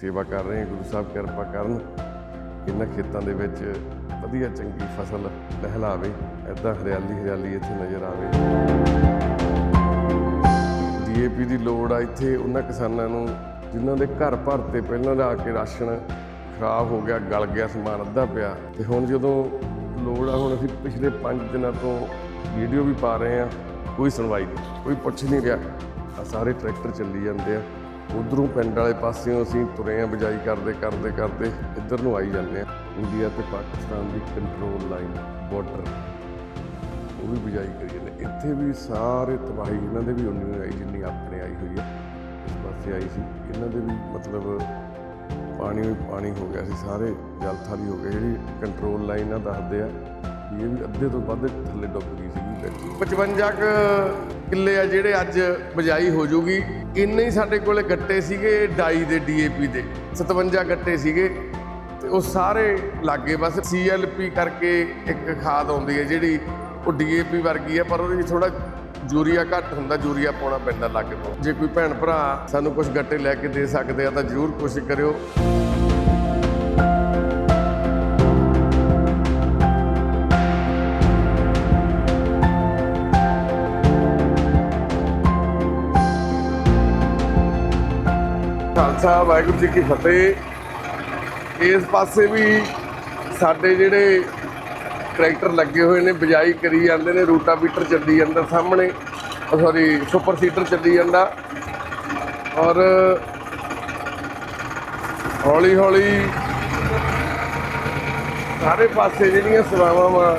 ਸੇਵਾ ਕਰ ਰਹੇ ਹਾਂ, ਗੁਰੂ ਸਾਹਿਬ ਕਿਰਪਾ ਕਰਨ ਇਹਨਾਂ ਖੇਤਾਂ ਦੇ ਵਿੱਚ ਵਧੀਆ ਚੰਗੀ ਫਸਲ ਲਹਿਲਾਵੇ ਐਦਾਂ ਹਰਿਆਲੀ ਹਰਿਆਲੀ ਇੱਥੇ ਨਜ਼ਰ ਆਵੇ। ਡੀਏਪੀ ਦੀ ਲੋੜ ਆ ਇੱਥੇ ਉਹਨਾਂ ਕਿਸਾਨਾਂ ਨੂੰ, ਜਿਨ੍ਹਾਂ ਦੇ ਘਰ ਭਰ ਤੇ ਪਹਿਲਾਂ ਲਾ ਕੇ ਰਾਸ਼ਨ ਖਰਾਬ ਹੋ ਗਿਆ, ਗਲ ਗਿਆ, ਸਮਾਨ ਅੱਧਾ ਪਿਆ, ਤੇ ਹੁਣ ਜਦੋਂ ਲੋੜ ਆ, ਹੁਣ ਅਸੀਂ ਪਿਛਲੇ 5 ਦਿਨਾਂ ਤੋਂ ਵੀਡੀਓ ਵੀ ਪਾ ਰਹੇ ਆ ਕੋਈ ਸੁਣਵਾਈ ਨਹੀਂ, ਕੋਈ ਪੁੱਛ ਨਹੀਂ ਰਿਹਾ। ਆ ਸਾਰੇ ਟਰੈਕਟਰ ਚੱਲੀ ਜਾਂਦੇ ਆ। ਉਧਰੋਂ ਪਿੰਡ ਵਾਲੇ ਪਾਸਿਓਂ ਅਸੀਂ ਤੁਰੇ ਆ ਬਜਾਈ ਕਰਦੇ ਕਰਦੇ ਕਰਦੇ ਇੱਧਰ ਨੂੰ ਆਈ ਜਾਂਦੇ ਆ। ਇੰਡੀਆ ਤੇ ਪਾਕਿਸਤਾਨ ਦੀ ਕੰਟਰੋਲ ਲਾਈਨ ਬਾਰਡਰ ਉਹ ਵੀ ਬਜਾਈ ਕਰੀ ਜਾਂਦੇ ਇੱਥੇ ਵੀ ਸਾਰੇ ਤਬਾਹੀ ਇਹਨਾਂ ਦੇ ਵੀ ਉਨੀ ਆਈ, ਜਿੰਨੀ ਆਪਣੇ ਆਈ ਹੋਈ ਹੈ ਇਸ ਪਾਸੇ ਆਈ ਸੀ। ਇਹਨਾਂ ਦੇ ਵੀ ਮਤਲਬ ਪਾਣੀ ਵੀ ਪਾਣੀ ਹੋ ਗਿਆ ਸੀ। ਸਾਰੇ ਜਲ ਥਾਲੀ ਹੋ ਗਏ। ਜਿਹੜੀ ਕੰਟਰੋਲ ਲਾਈਨ ਆ ਦੱਸਦੇ ਆ ਵੀ ਇਹ ਵੀ ਅੱਧੇ ਤੋਂ ਵੱਧ ਥੱਲੇ ਡੁੱਬ ਗਈ ਸੀ 55 ਕੁ ਕਿੱਲੇ ਆ ਜਿਹੜੇ ਅੱਜ ਬਜਾਈ ਹੋ ਜੂਗੀ। ਇੰਨੇ ਹੀ ਸਾਡੇ ਕੋਲੇ ਗੱਟੇ ਸੀਗੇ ਡਾਈ ਦੇ ਡੀਏਪੀ ਦੇ 57 ਗੱਟੇ ਸੀਗੇ। ਤੇ ਉਹ ਸਾਰੇ ਲਾਗੇ, ਬਸ ਸੀਐਲਪੀ ਕਰਕੇ ਇੱਕ ਖਾਦ ਆਉਂਦੀ ਹੈ ਜਿਹੜੀ ਉਹ ਡੀਏਪੀ ਵਰਗੀ ਹੈ ਪਰ ਉਹਦੇ ਵਿੱਚ ਥੋੜਾ ਯੂਰੀਆ ਘੱਟ ਹੁੰਦਾ, ਯੂਰੀਆ ਪਾਉਣਾ ਪੈਂਦਾ ਲੱਗ ਤੋਂ ਜੇ ਕੋਈ ਭੈਣ ਭਰਾ ਸਾਨੂੰ ਕੁਝ ਗੱਟੇ ਲੈ ਕੇ ਦੇ ਸਕਦੇ ਆ ਤਾਂ ਜਰੂਰ ਕੋਸ਼ਿਸ਼ ਕਰਿਓ। ਖਾਲਸਾ ਵਾਹਿਗੁਰੂ ਜੀ ਕੀ ਫਤਿਹ। ਇਸ ਪਾਸੇ ਵੀ ਸਾਡੇ ਜਿਹੜੇ ਟਰੈਕਟਰ ਲੱਗੇ ਹੋਏ ਨੇ, ਬਿਜਾਈ ਕਰੀ ਜਾਂਦੇ ਨੇ ਰੂਟਾ ਬੀਟਰ ਚੱਲੀ ਜਾਂਦਾ ਸਾਹਮਣੇ ਸੌਰੀ ਸੁਪਰ ਸੀਟਰ ਚੱਲੀ ਜਾਂਦਾ। ਔਰ ਹੌਲੀ ਹੌਲੀ ਸਾਰੇ ਪਾਸੇ ਜਿਹੜੀਆਂ ਸੇਵਾਵਾਂ ਵਾ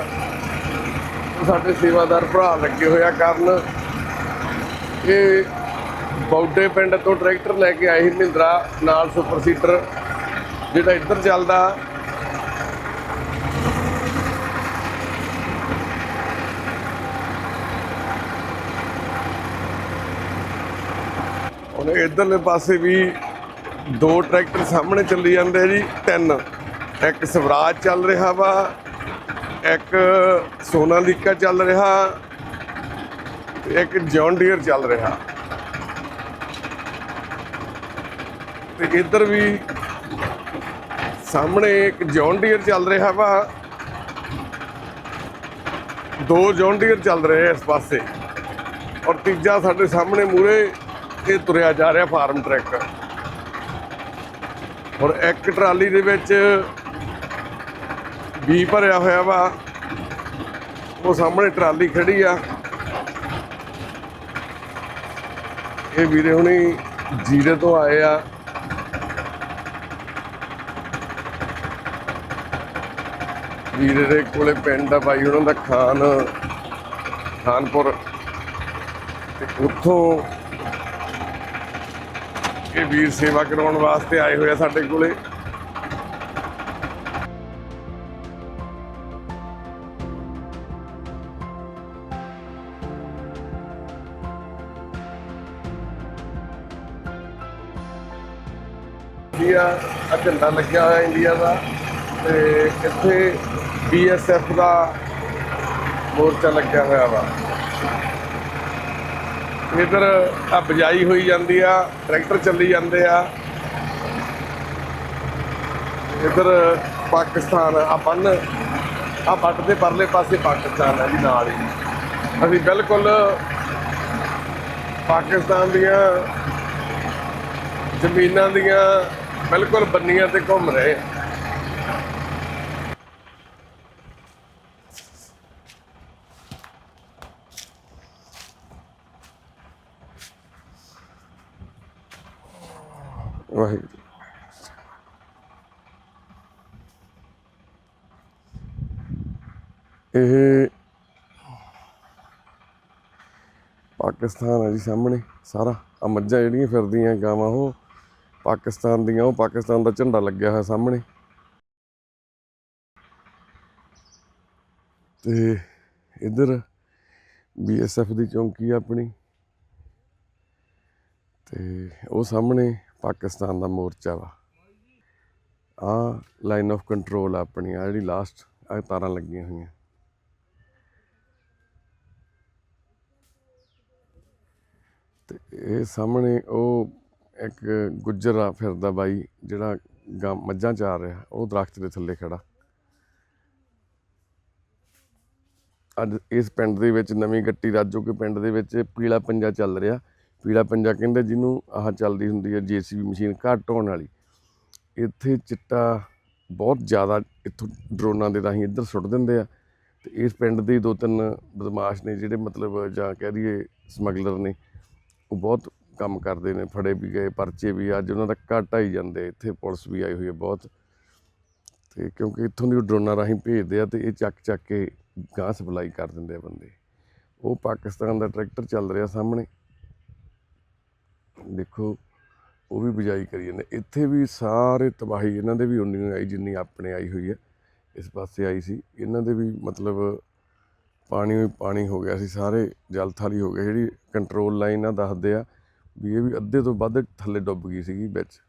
ਸਾਡੇ ਸੇਵਾਦਾਰ ਭਰਾ ਲੱਗੇ ਹੋਇਆ ਕਰਨ। ਇਹ ਬੌਡੇ ਪਿੰਡ ਤੋਂ ਟਰੈਕਟਰ ਲੈ ਕੇ ਆਏ ਸੀ ਮਹਿੰਦਰਾ, ਨਾਲ ਸੁਪਰ ਸੀਟਰ ਜਿਹੜਾ ਇੱਧਰ ਚੱਲਦਾ। ਉਹਨੇ ਇਧਰਲੇ ਪਾਸੇ ਵੀ ਦੋ ਟਰੈਕਟਰ ਸਾਹਮਣੇ ਚੱਲੀ ਜਾਂਦੇ ਜੀ, ਤਿੰਨ। ਇੱਕ ਸਵਰਾਜ ਚੱਲ ਰਿਹਾ ਵਾ, ਇੱਕ ਸੋਨਾਲੀਕਾ ਚੱਲ ਰਿਹਾ, ਤੇ ਇੱਕ ਜੌਨ ਡੀਅਰ ਚੱਲ ਰਿਹਾ। ਤੇ ਇੱਧਰ ਵੀ ਸਾਹਮਣੇ ਇੱਕ ਜੌਨ ਡੀਅਰ ਚੱਲ ਰਿਹਾ ਵਾ। ਦੋ ਜੌਨ ਡੀਅਰ ਚੱਲ ਰਹੇ ਇਸ ਪਾਸੇ। ਔਰ ਤੀਜਾ ਸਾਡੇ ਸਾਹਮਣੇ ਮੂਰੇ ਇਹ ਤੁਰਿਆ ਜਾ ਰਿਹਾ ਫਾਰਮ ਟਰੈਕ। ਔਰ ਇੱਕ ਟਰਾਲੀ ਦੇ ਵਿੱਚ ਬੀ ਭਰਿਆ ਹੋਇਆ ਵਾ। ਉਹ ਸਾਹਮਣੇ ਟਰਾਲੀ ਖੜੀ ਆ। ਇਹ ਵੀਰੇ ਹੁਣੀ ਜੀਰੇ ਤੋਂ ਆਏ ਆ। ਵੀਰੇ ਦੇ ਕੋਲੇ ਪਿੰਡ ਆ ਬਾਈ, ਉਹਨਾਂ ਦਾ ਖਾਨ, ਖਾਨਪੁਰ। ਤੇ ਉੱਥੋਂ ਇਹ ਵੀਰ ਸੇਵਾ ਕਰਾਉਣ ਵਾਸਤੇ ਆਏ ਹੋਏ ਆ ਸਾਡੇ ਕੋਲੇ। ਇੰਡੀਆ ਆ? ਝੰਡਾ ਲੱਗਿਆ ਹੋਇਆ ਇੰਡੀਆ ਦਾ। ਤੇ ਇੱਥੇ ਬੀਐਸਐਫ ਦਾ ਮੋਰਚਾ ਲੱਗਿਆ ਹੋਇਆ ਵਾ। ਇਧਰ ਆ ਬਜਾਈ ਹੋਈ ਜਾਂਦੀ ਆ, ਟਰੈਕਟਰ ਚੱਲੀ ਜਾਂਦੇ ਆ। ਇਧਰ ਪਾਕਿਸਤਾਨ ਆ ਬੰਨ, ਆ ਬੱਟ ਦੇ ਪਰਲੇ ਪਾਸੇ ਪਾਕਿਸਤਾਨ ਹੈ ਜੀ ਨਾਲ ਹੀ। ਅਸੀਂ ਬਿਲਕੁਲ ਪਾਕਿਸਤਾਨ ਦੀਆਂ ਜ਼ਮੀਨਾਂ ਦੀਆਂ ਬਿਲਕੁਲ ਬੰਨੀਆਂ ਤੇ ਘੁੰਮ ਰਹੇ ਹਾਂ। ਵਾਹਿਗੁਰੂ ਇਹ ਪਾਕਿਸਤਾਨ ਹੈ ਜੀ ਸਾਹਮਣੇ, ਸਾਰਾ ਆ ਮੱਝਾਂ ਜਿਹੜੀਆਂ ਫਿਰਦੀਆਂ ਗਾਵਾਂ, ਉਹ ਪਾਕਿਸਤਾਨ ਦੀਆਂ, ਉਹ ਪਾਕਿਸਤਾਨ ਦਾ ਝੰਡਾ ਲੱਗਿਆ ਹੋਇਆ ਸਾਹਮਣੇ। ਤੇ ਇਧਰ ਬੀਐਸਐਫ ਦੀ ਚੌਂਕੀ ਆ ਆਪਣੀ। ਤੇ ਉਹ ਸਾਹਮਣੇ ਪਾਕਿਸਤਾਨ ਦਾ ਮੋਰਚਾ ਵਾ। ਆ ਲਾਈਨ ਆਫ ਕੰਟਰੋਲ ਆ ਆਪਣੀ ਆ ਜਿਹੜੀ ਲਾਸਟ ਆ ਤਾਰਾਂ ਲੱਗੀਆਂ ਹੋਈਆਂ। ਤੇ ਇਹ ਸਾਹਮਣੇ ਉਹ ਇੱਕ ਗੁੱਜਰ ਆ ਫਿਰਦਾ ਬਾਈ, ਜਿਹੜਾ ਗਾਂ ਮੱਝਾਂ ਚਾਰ ਰਿਹਾ, ਉਹ ਦਰਖਤ ਦੇ ਥੱਲੇ ਖੜਾ। ਅੱਜ ਇਸ ਪਿੰਡ ਦੇ ਵਿੱਚ ਨਵੀਂ ਗੱਟੀ ਰਾਜੋ ਕੇ ਪਿੰਡ ਦੇ ਵਿੱਚ ਪੀਲਾ ਪੰਜਾ ਚੱਲ ਰਿਹਾ। ਪੀਲਾ ਪੰਜਾ ਕਹਿੰਦੇ ਜਿਹਨੂੰ ਆਹ ਚੱਲਦੀ ਹੁੰਦੀ ਹੈ ਜੀਸੀਬੀ ਮਸ਼ੀਨ ਘੱਟ ਹੋਣ ਵਾਲੀ। ਇੱਥੇ ਚਿੱਟਾ ਬਹੁਤ ਜ਼ਿਆਦਾ ਇੱਥੋਂ ਡਰੋਨਾਂ ਦੇ ਰਾਹੀਂ ਇੱਧਰ ਸੁੱਟ ਦਿੰਦੇ ਆ ਤੇ ਇਸ ਪਿੰਡ ਦੇ ਦੋ ਤਿੰਨ ਬਦਮਾਸ਼ ਨੇ ਜਿਹੜੇ ਮਤਲਬ ਜਾਂ ਕਹਿ ਦਈਏ ਸਮਗਲਰ ਨੇ, ਉਹ ਬਹੁਤ ਕੰਮ ਕਰਦੇ ਨੇ, ਫੜੇ ਵੀ ਗਏ, ਪਰਚੇ ਵੀ, ਅੱਜ ਉਹਨਾਂ ਦਾ ਘੱਟ ਆਈ ਜਾਂਦੇ ਇੱਥੇ ਪੁਲਿਸ ਵੀ ਆਈ ਹੋਈ ਹੈ ਬਹੁਤ ਤੇ ਕਿਉਂਕਿ ਇੱਥੋਂ ਦੀ ਉਹ ਡਰੋਨਾਂ ਰਾਹੀਂ ਭੇਜਦੇ ਆ ਤੇ ਇਹ ਚੱਕ ਚੱਕ ਕੇ ਗਾਂ ਸਪਲਾਈ ਕਰ ਦਿੰਦੇ ਆ ਬੰਦੇ। ਉਹ ਪਾਕਿਸਤਾਨ ਦਾ ਟਰੈਕਟਰ ਚੱਲ ਰਿਹਾ ਸਾਹਮਣੇ। ਦੇਖੋ, ਉਹ ਵੀ ਬਿਜਾਈ ਕਰੀ ਜਾਂਦੇ। ਇੱਥੇ ਵੀ ਸਾਰੇ ਤਬਾਹੀ, ਇਹਨਾਂ ਦੇ ਵੀ ਉਨੀ ਆਈ, ਜਿੰਨੀ ਆਪਣੇ ਆਈ ਹੋਈ ਹੈ। ਇਸ ਪਾਸੇ ਆਈ ਸੀ। ਇਹਨਾਂ ਦੇ ਵੀ ਮਤਲਬ ਪਾਣੀ ਪਾਣੀ ਹੋ ਗਿਆ ਸੀ, ਸਾਰੇ ਜਲ ਥਾਲੀ ਹੋ ਗਏ। ਜਿਹੜੀ ਕੰਟਰੋਲ ਲਾਈਨ ਆ, ਦੱਸਦੇ ਆ ਵੀ ਇਹ ਵੀ ਅੱਧੇ ਤੋਂ ਵੱਧ ਥੱਲੇ ਡੁੱਬ ਗਈ ਸੀਗੀ ਵਿੱਚ।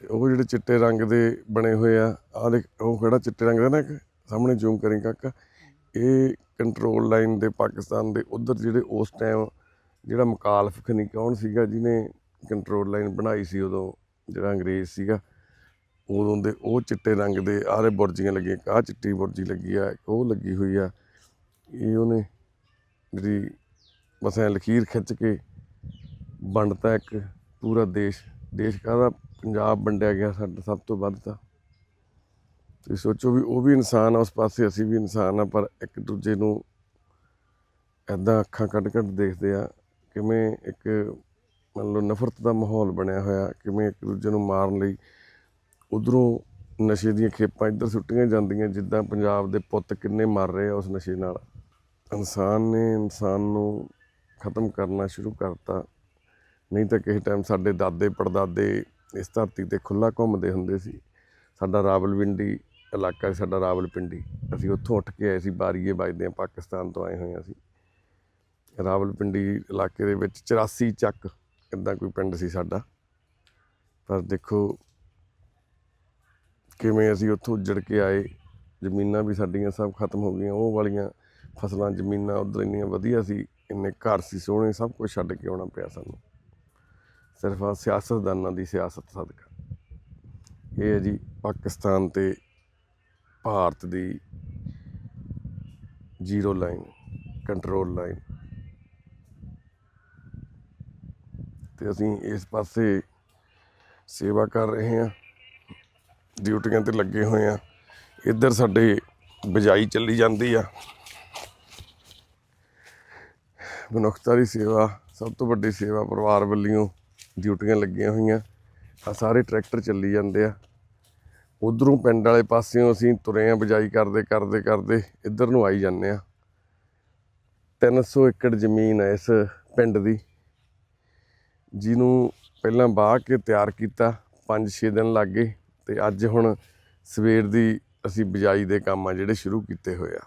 ਤੇ ਉਹ ਜਿਹੜੇ ਚਿੱਟੇ ਰੰਗ ਦੇ ਬਣੇ ਹੋਏ ਆ, ਆਹ ਦੇਖ, ਉਹ ਕਿਹੜਾ ਚਿੱਟੇ ਰੰਗ ਦਾ ਨਾ ਇੱਕ? ਸਾਹਮਣੇ ਜ਼ੂਮ ਕਰੀ ਕਾਕਾ। ਇਹ ਕੰਟਰੋਲ ਲਾਈਨ ਦੇ ਪਾਕਿਸਤਾਨ ਦੇ ਉਧਰ ਜਿਹੜੇ ਉਸ ਟਾਈਮ ਜਿਹੜਾ ਮੁਕਾਲਫ ਖਨੀ ਕੌਣ ਸੀਗਾ, ਜਿਹਨੇ ਕੰਟਰੋਲ ਲਾਈਨ ਬਣਾਈ ਸੀ ਉਦੋਂ, ਜਿਹੜਾ ਅੰਗਰੇਜ਼ ਸੀਗਾ, ਉਦੋਂ ਦੇ ਉਹ ਚਿੱਟੇ ਰੰਗ ਦੇ ਆਰੇ ਬੁਰਜੀਆਂ ਲੱਗੀਆਂ ਆਹ ਚਿੱਟੀ ਬੁਰਜੀ ਲੱਗੀ ਆ ਉਹ ਲੱਗੀ ਹੋਈ ਆ। ਇਹ ਉਹਨੇ ਜਿਹੜੀ ਬਸ ਲਖੀਰ ਖਿੱਚ ਕੇ ਵੰਡਤਾ ਇੱਕ ਪੂਰਾ ਦੇਸ਼ ਦੇਸ਼ ਕਾਹਦਾ? ਪੰਜਾਬ ਵੰਡਿਆ ਗਿਆ ਸਾਡਾ ਸਭ ਤੋਂ ਵੱਧ ਤਾਂ। ਤੁਸੀਂ ਸੋਚੋ ਵੀ ਉਹ ਵੀ ਇਨਸਾਨ ਆ, ਉਸ ਪਾਸੇ ਅਸੀਂ ਵੀ ਇਨਸਾਨ ਆ, ਪਰ ਇੱਕ ਦੂਜੇ ਨੂੰ ਐਦਾਂ ਅੱਖਾਂ ਕੱਢ ਕੱਢ ਦੇਖਦੇ ਆ, ਕਿਵੇਂ ਇੱਕ ਮੰਨ ਲਓ ਨਫ਼ਰਤ ਦਾ ਮਾਹੌਲ ਬਣਿਆ ਹੋਇਆ, ਕਿਵੇਂ ਇੱਕ ਦੂਜੇ ਨੂੰ ਮਾਰਨ ਲਈ ਉਧਰੋਂ ਨਸ਼ੇ ਦੀਆਂ ਖੇਪਾਂ ਇੱਧਰ ਸੁੱਟੀਆਂ ਜਾਂਦੀਆਂ, ਜਿੱਦਾਂ ਪੰਜਾਬ ਦੇ ਪੁੱਤ ਕਿੰਨੇ ਮਰ ਰਹੇ ਆ ਉਸ ਨਸ਼ੇ ਨਾਲ। ਇਨਸਾਨ ਨੇ ਇਨਸਾਨ ਨੂੰ ਖਤਮ ਕਰਨਾ ਸ਼ੁਰੂ ਕਰਤਾ। ਨਹੀਂ ਤਾਂ ਕਿਸੇ ਟਾਈਮ ਸਾਡੇ ਦਾਦੇ ਪੜਦਾਦੇ ਇਸ ਧਰਤੀ ਤੇ ਖੁੱਲਾ ਘੁੰਮਦੇ ਹੁੰਦੇ ਸੀ। ਸਾਡਾ ਰਾਵਲਵਿੰਡੀ ਇਲਾਕਾ ਸੀ ਸਾਡਾ ਰਾਵਲਪਿੰਡੀ। ਅਸੀਂ ਉੱਥੋਂ ਉੱਠ ਕੇ ਆਏ ਸੀ, ਬਾਰੀਏ ਵੱਜਦੇ ਆ ਪਾਕਿਸਤਾਨ ਤੋਂ ਆਏ ਹੋਏ ਹਾਂ ਅਸੀਂ। ਰਾਵਲਪਿੰਡੀ ਇਲਾਕੇ ਦੇ ਵਿੱਚ 84 ਚੱਕ ਇਦਾਂ ਕੋਈ ਪਿੰਡ ਸੀ ਸਾਡਾ। ਪਰ ਦੇਖੋ ਕਿਵੇਂ ਅਸੀਂ ਉੱਥੋਂ ਉੱਜੜ ਕੇ ਆਏ, ਜ਼ਮੀਨਾਂ ਵੀ ਸਾਡੀਆਂ ਸਭ ਖਤਮ ਹੋ ਗਈਆਂ। ਉਹ ਵਾਲੀਆਂ ਫਸਲਾਂ, ਜ਼ਮੀਨਾਂ ਉਧਰ ਇੰਨੀਆਂ ਵਧੀਆ ਸੀ, ਇੰਨੇ ਘਰ ਸੀ, ਸੋਹਣੇ, ਸਭ ਕੁਝ ਛੱਡ ਕੇ ਆਉਣਾ ਪਿਆ ਸਾਨੂੰ। ਸਿਰਫ ਆ ਸਿਆਸਤਦਾਨਾਂ ਦੀ ਸਿਆਸਤ ਸਦਕਾ। ਇਹ ਹੈ ਜੀ ਪਾਕਿਸਤਾਨ ਤੇ ਭਾਰਤ ਦੀ ਜ਼ੀਰੋ ਲਾਈਨ, ਕੰਟਰੋਲ ਲਾਈਨ। ਤੇ ਅਸੀਂ ਇਸ ਪਾਸੇ ਸੇਵਾ ਕਰ ਰਹੇ ਹਾਂ। ਡਿਊਟੀਆਂ ਤੇ ਲੱਗੇ ਹੋਏ ਆ ਇੱਧਰ ਸਾਡੇ ਬਜਾਈ ਚੱਲੀ ਜਾਂਦੀ ਆ। ਮਨੁੱਖਤਾ ਦੀ ਸੇਵਾ, ਸਭ ਤੋਂ ਵੱਡੀ ਸੇਵਾ ਪਰਿਵਾਰ ਵੱਲੋਂ ਡਿਊਟੀਆਂ ਲੱਗੀਆਂ ਹੋਈਆਂ। ਆ ਸਾਰੇ ਟਰੈਕਟਰ ਚੱਲੀ ਜਾਂਦੇ ਆ। ਉਧਰੋਂ ਪਿੰਡ ਵਾਲੇ ਪਾਸਿਓਂ ਅਸੀਂ ਤੁਰੇ ਆ ਬਜਾਈ ਕਰਦੇ ਕਰਦੇ ਕਰਦੇ ਇੱਧਰ ਨੂੰ ਆਈ ਜਾਂਦੇ ਆ। 300 ਏਕੜ ਜ਼ਮੀਨ ਹੈ ਇਸ ਪਿੰਡ ਦੀ। ਜਿਹਨੂੰ ਪਹਿਲਾਂ ਬਾਹ ਕੇ ਤਿਆਰ ਕੀਤਾ 5-6 ਦਿਨ ਲੱਗ ਗਏ ਤੇ ਅੱਜ ਹੁਣ ਸਵੇਰ ਦੀ ਅਸੀਂ ਬਿਜਾਈ ਦੇ ਕੰਮ ਆ ਜਿਹੜੇ ਸ਼ੁਰੂ ਕੀਤੇ ਹੋਏ ਆ।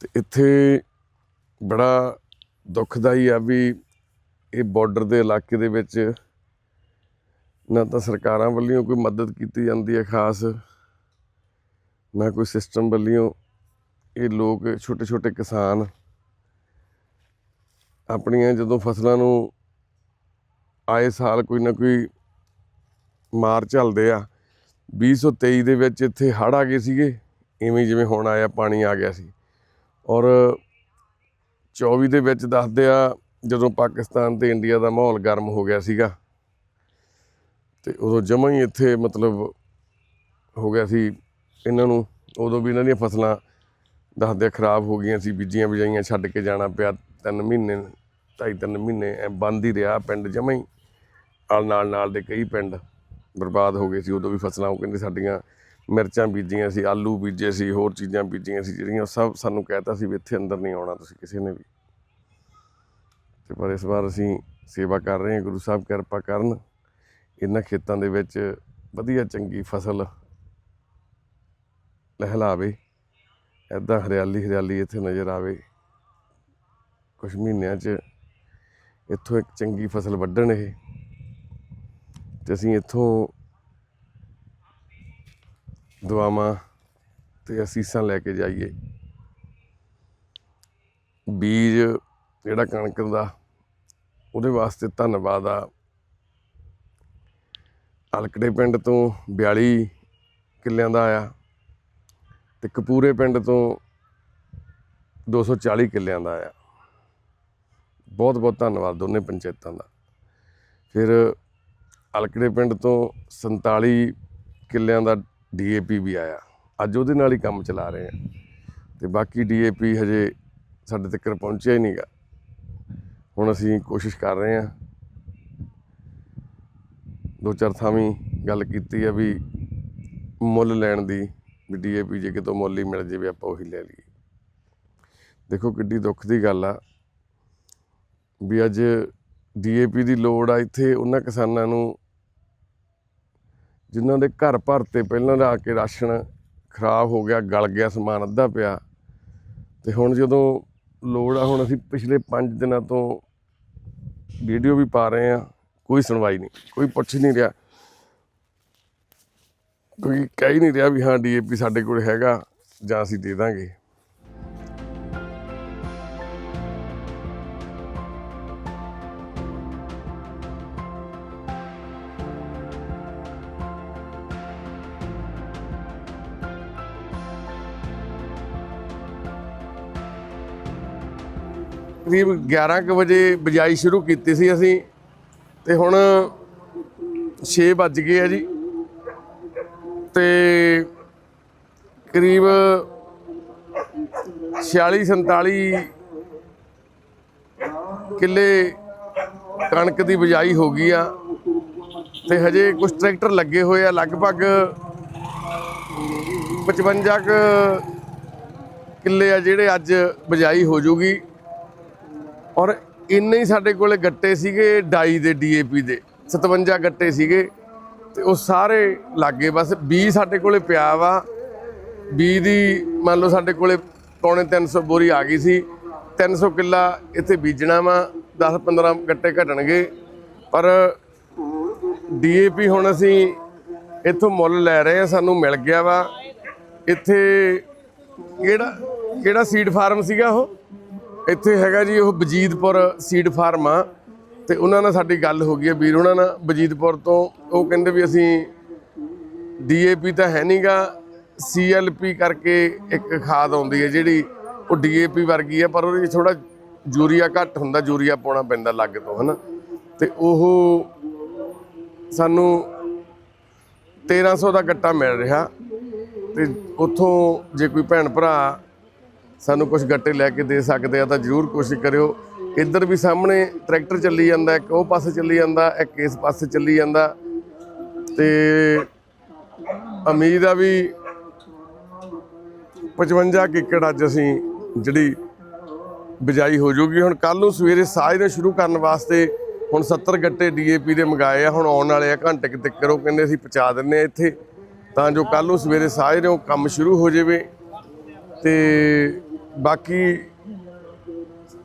ਤੇ ਇੱਥੇ ਬੜਾ ਦੁੱਖਦਾਈ ਆ ਵੀ ਇਹ ਬਾਰਡਰ ਦੇ ਇਲਾਕੇ ਦੇ ਵਿੱਚ ਨਾ ਤਾਂ ਸਰਕਾਰਾਂ ਵੱਲੋਂ ਕੋਈ ਮਦਦ ਕੀਤੀ ਜਾਂਦੀ ਹੈ ਖਾਸ, ਨਾ ਕੋਈ ਸਿਸਟਮ ਵੱਲੋਂ। ਇਹ ਲੋਕ ਛੋਟੇ ਛੋਟੇ ਕਿਸਾਨ ਆਪਣੀਆਂ ਜਦੋਂ ਫਸਲਾਂ ਨੂੰ ਆਏ ਸਾਲ ਕੋਈ ਨਾ ਕੋਈ ਮਾਰ ਝੱਲਦੇ ਆ। 2023 ਦੇ ਵਿੱਚ ਇੱਥੇ ਹੜ੍ਹ ਆ ਗਏ ਸੀਗੇ, ਇਵੇਂ ਜਿਵੇਂ ਹੁਣ ਆਇਆ, ਪਾਣੀ ਆ ਗਿਆ ਸੀ। ਔਰ 24 ਦੇ ਵਿੱਚ ਦੱਸਦੇ ਆ, ਜਦੋਂ ਪਾਕਿਸਤਾਨ ਤੇ ਇੰਡੀਆ ਦਾ ਮਾਹੌਲ ਗਰਮ ਹੋ ਗਿਆ ਸੀਗਾ। ਤੇ ਉਦੋਂ ਜਮਾਂ ਹੀ ਇੱਥੇ ਮਤਲਬ ਹੋ ਗਿਆ ਸੀ ਇਹਨਾਂ ਨੂੰ, ਉਦੋਂ ਵੀ ਇਹਨਾਂ ਦੀਆਂ ਫਸਲਾਂ ਦੱਸਦੇ ਖਰਾਬ ਹੋ ਗਈਆਂ ਸੀ, ਬੀਜੀਆਂ ਬਜਾਈਆਂ ਛੱਡ ਕੇ ਜਾਣਾ ਪਿਆ ਤਿੰਨ ਮਹੀਨੇ, ਢਾਈ ਤਿੰਨ ਮਹੀਨੇ, ਐ ਬੰਦ ਹੀ ਰਿਹਾ ਪਿੰਡ ਜਮਾਂ ਹੀ। ਨਾਲ ਨਾਲ ਨਾਲ ਦੇ ਕਈ ਪਿੰਡ ਬਰਬਾਦ ਹੋ ਗਏ ਸੀ, ਉਦੋਂ ਵੀ ਫਸਲਾਂ, ਉਹ ਕਹਿੰਦੇ ਸਾਡੀਆਂ ਮਿਰਚਾਂ ਬੀਜੀਆਂ ਸੀ, ਆਲੂ ਬੀਜੇ ਸੀ, ਹੋਰ ਚੀਜ਼ਾਂ ਬੀਜੀਆਂ ਸੀ, ਜਿਹੜੀਆਂ ਉਹ ਸਭ ਸਾਨੂੰ ਕਹਿਤਾ ਸੀ ਵੀ ਇੱਥੇ ਅੰਦਰ ਨਹੀਂ ਆਉਣਾ ਤੁਸੀਂ ਕਿਸੇ ਨੇ ਵੀ। ਤੇ ਪਰ ਇਸ ਵਾਰ ਅਸੀਂ ਸੇਵਾ ਕਰ ਰਹੇ ਹਾਂ, ਗੁਰੂ ਸਾਹਿਬ ਕਿਰਪਾ ਕਰਨ। ਇਹਨਾਂ ਖੇਤਾਂ ਦੇ ਵਿੱਚ ਵਧੀਆ ਚੰਗੀ ਫਸਲ ਲਹਿਲਾਵੇ ਐਦਾਂ ਹਰਿਆਲੀ ਹਰਿਆਲੀ ਇੱਥੇ ਨਜ਼ਰ ਆਵੇ। ਕੁਝ ਮਹੀਨਿਆਂ 'ਚ ਇੱਥੋਂ ਇੱਕ ਚੰਗੀ ਫਸਲ ਵੱਢਣ ਇਹ ਤੇ ਅਸੀਂ ਇੱਥੋਂ ਦੁਆਵਾਂ ਤੇ ਅਸੀਸਾਂ ਲੈ ਕੇ ਜਾਈਏ। ਬੀਜ ਜਿਹੜਾ ਕਣਕ ਦਾ, ਉਹਦੇ ਵਾਸਤੇ ਧੰਨਵਾਦ ਆ। ਹਲਕੜੇ ਪਿੰਡ ਤੋਂ 42 ਕਿੱਲਿਆਂ ਦਾ ਆਇਆ ਤੇ ਕਪੂਰੇ ਪਿੰਡ ਤੋਂ 240 ਕਿੱਲਿਆਂ ਦਾ ਆਇਆ। ਬਹੁਤ ਬਹੁਤ ਧੰਨਵਾਦ ਦੋਨੇ ਪੰਚਾਇਤਾਂ ਦਾ। ਫਿਰ ਹਲਕੜੇ ਪਿੰਡ ਤੋਂ 47 ਕਿੱਲਿਆਂ ਦਾ ਡੀਏਪੀ ਵੀ ਆਇਆ। ਅੱਜ ਉਹਦੇ ਨਾਲ ਹੀ ਕੰਮ ਚਲਾ ਰਹੇ ਆ ਤੇ ਬਾਕੀ ਡੀਏਪੀ ਹਜੇ ਸਾਡੇ ਤੱਕ ਪਹੁੰਚਿਆ ਹੀ ਨਹੀਂਗਾ ਹੁਣ ਅਸੀਂ ਕੋਸ਼ਿਸ਼ ਕਰ ਰਹੇ ਹਾਂ ਦੋ ਚਾਰ ਥਾਵੀਂ ਗੱਲ ਕੀਤੀ ਆ ਵੀ ਮੁੱਲ ਲੈਣ ਦੀ, ਵੀ ਡੀਏਪੀ ਜੇ ਕਿਤੋਂ ਮੁੱਲ ਹੀ ਮਿਲ ਜਾਵੇ, ਆਪਾਂ ਉਹੀ ਲੈ ਲਈਏ। ਦੇਖੋ ਕਿੱਡੀ ਦੁੱਖ ਦੀ ਗੱਲ ਆ ਵੀ ਅੱਜ ਡੀਏਪੀ ਦੀ ਲੋੜ ਆ, ਇੱਥੇ ਉਹਨਾਂ ਕਿਸਾਨਾਂ ਨੂੰ ਜਿਨ੍ਹਾਂ ਦੇ ਘਰ ਭਰ ਤੇ ਪਹਿਲਾਂ ਦਾ ਆ ਕੇ ਰਾਸ਼ਨ ਖਰਾਬ ਹੋ ਗਿਆ, ਗਲ ਗਿਆ, ਸਮਾਨ ਅੱਧਾ ਪਿਆ। ਤੇ ਹੁਣ ਜਦੋਂ ਲੋੜ ਆ, ਹੁਣ ਅਸੀਂ ਪਿਛਲੇ 5 ਦਿਨਾਂ ਤੋਂ ਵੀਡੀਓ ਵੀ ਪਾ ਰਹੇ ਆ ਕੋਈ ਸੁਣਵਾਈ ਨਹੀਂ, ਕੋਈ ਪੁੱਛ ਨਹੀਂ ਰਿਹਾ। ਕੋਈ ਕਹਿ ਹੀ ਨਹੀਂ ਰਿਹਾ ਵੀ ਹਾਂ ਡੀਏਪੀ ਸਾਡੇ ਕੋਲ ਹੈਗਾ, ਜਾਂ ਅਸੀਂ ਦੇ ਦਾਂਗੇ। ਕਰੀਬ 11 ਕੁ ਵਜੇ ਬਿਜਾਈ ਸ਼ੁਰੂ ਕੀਤੀ ਸੀ ਅਸੀਂ। ਤੇ ਹੁਣ 6 ਵੱਜ ਗਏ ਆ ਜੀ। ਤੇ ਕਰੀਬ 46 47 ਕਿੱਲੇ ਕਣਕ ਦੀ ਬਿਜਾਈ ਹੋ ਗਈ ਆ। ਤੇ ਹਜੇ ਕੁਝ ਟਰੈਕਟਰ ਲੱਗੇ ਹੋਏ ਆ, ਲਗਭਗ 55 ਕੁ ਕਿੱਲੇ ਆ ਜਿਹੜੇ ਅੱਜ ਬਿਜਾਈ ਹੋ ਜੂਗੀ। ਔਰ ਇੰਨੇ ਹੀ ਸਾਡੇ ਕੋਲੇ ਗੱਟੇ ਸੀਗੇ ਡਾਈ ਦੇ ਡੀਏਪੀ ਦੇ 57 ਗੱਟੇ ਸੀਗੇ ਤੇ ਉਹ ਸਾਰੇ ਲੱਗੇ ਬਸ 20 ਸਾਡੇ ਕੋਲੇ ਪਿਆ ਵਾ 20 ਦੀ ਮੰਨ ਲਓ ਸਾਡੇ ਕੋਲੇ ਪੌਣੇ 300 ਬੋਰੀ ਆ ਗਈ ਸੀ 300 ਕਿੱਲਾ ਇੱਥੇ ਬੀਜਣਾ ਵਾ 10 15 ਗੱਟੇ ਘਟਣਗੇ, ਪਰ ਡੀਏਪੀ ਹੁਣ ਅਸੀਂ ਇੱਥੋਂ ਮੁੱਲ ਲੈ ਰਹੇ ਆ ਸਾਨੂੰ ਮਿਲ ਗਿਆ ਵਾ, ਇੱਥੇ ਕਿਹੜਾ ਕਿਹੜਾ ਸੀਡ ਫਾਰਮ ਸੀਗਾ ਉਹ? ਇੱਥੇ ਹੈਗਾ ਜੀ ਉਹ ਬਜੀਦਪੁਰ ਸੀਡ ਫਾਰਮ ਆ ਤੇ ਉਹਨਾਂ ਨਾਲ ਸਾਡੀ ਗੱਲ ਹੋ ਗਈ ਹੈ ਵੀਰ ਉਹਨਾਂ ਨਾਲ। ਬਜੀਦਪੁਰ ਤੋਂ ਉਹ ਕਹਿੰਦੇ ਵੀ ਅਸੀਂ ਡੀਏਪੀ ਤਾਂ ਹੈ ਨਹੀਂਗਾ ਸੀਐਲਪੀ ਕਰਕੇ ਇੱਕ ਖਾਦ ਆਉਂਦੀ ਹੈ ਜਿਹੜੀ ਉਹ ਡੀਏਪੀ ਵਰਗੀ ਹੈ ਪਰ ਉਹਦੇ ਵਿੱਚ ਥੋੜਾ ਯੂਰੀਆ ਘੱਟ ਹੁੰਦਾ, ਯੂਰੀਆ ਪਾਉਣਾ ਪੈਂਦਾ ਲੱਗ ਤੋਂ, ਹਨਾ। ਤੇ ਉਹ ਸਾਨੂੰ 1300 ਦਾ ਗੱਟਾ ਮਿਲ ਰਿਹਾ ਤੇ ਉੱਥੋਂ ਜੇ ਕੋਈ ਭੈਣ ਭਰਾ ਸਾਨੂੰ ਕੁਝ ਗੱਟੇ ਲੈ ਕੇ ਦੇ ਸਕਦੇ ਆ ਤਾਂ ਜਰੂਰ ਕੋਸ਼ਿਸ਼ ਕਰਿਓ। ਇੱਧਰ ਵੀ ਸਾਹਮਣੇ ਟਰੈਕਟਰ ਚੱਲੀ ਜਾਂਦਾ, ਇੱਕ ਉਹ ਪਾਸੇ ਚੱਲੀ ਜਾਂਦਾ, ਇੱਕ ਇਸ ਪਾਸੇ ਚੱਲੀ ਜਾਂਦਾ। ਤੇ ਉਮੀਦ ਆ ਵੀ 55 ਕਿੱਕੜ ਅੱਜ ਅਸੀਂ ਜਿਹੜੀ ਬਿਜਾਈ ਹੋ ਜੂਗੀ। ਹੁਣ ਕੱਲ ਨੂੰ ਸਵੇਰੇ ਸਾਜ ਨੂੰ ਸ਼ੁਰੂ ਕਰਨ ਵਾਸਤੇ ਹੁਣ 70 ਗੱਟੇ ਡੀਏਪੀ ਦੇ ਮੰਗਾਏ ਆ, ਹੁਣ ਆਉਣ ਵਾਲੇ ਆ, ਘੰਟੇ ਕੁ ਤੱਕ ਉਹ ਕਹਿੰਦੇ ਅਸੀਂ ਪਹੁੰਚਾ ਦਿੰਨੇ ਆ ਇੱਥੇ। ਤਾਂ ਜੋ ਕੱਲ ਨੂੰ ਸਵੇਰੇ ਸਾਜ ਨੂੰ ਕੰਮ ਸ਼ੁਰੂ ਹੋ ਜਾਵੇ। ਤੇ ਬਾਕੀ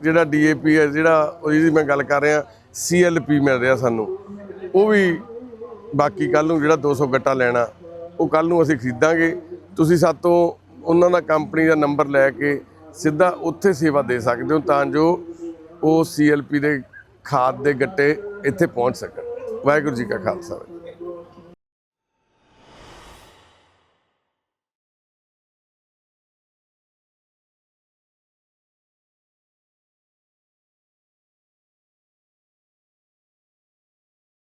ਜਿਹੜਾ ਡੀਏਪੀ ਹੈ, ਜਿਹੜਾ ਉਹ ਜਿਹਦੀ ਮੈਂ ਗੱਲ ਕਰ ਰਿਹਾ, ਸੀਐਲਪੀ ਮਿਲ ਰਿਹਾ ਸਾਨੂੰ। ਉਹ ਵੀ ਬਾਕੀ ਕੱਲ ਨੂੰ ਜਿਹੜਾ 200 ਗੱਟਾ ਲੈਣਾ, ਉਹ ਕੱਲ ਨੂੰ ਅਸੀਂ ਖਰੀਦਾਂਗੇ। ਤੁਸੀਂ ਸਾਤੋਂ ਉਹਨਾਂ ਦਾ ਕੰਪਨੀ ਦਾ ਨੰਬਰ ਲੈ ਕੇ ਸਿੱਧਾ ਉੱਥੇ ਸੇਵਾ ਦੇ ਸਕਦੇ ਹੋ ਤਾਂ ਜੋ ਉਹ ਸੀਐਲਪੀ ਦੇ ਖਾਦ ਦੇ ਗੱਟੇ ਇੱਥੇ ਪਹੁੰਚ ਸਕਣ। ਵਾਹਿਗੁਰੂ ਜੀ ਕਾ ਖਾਲਸਾ।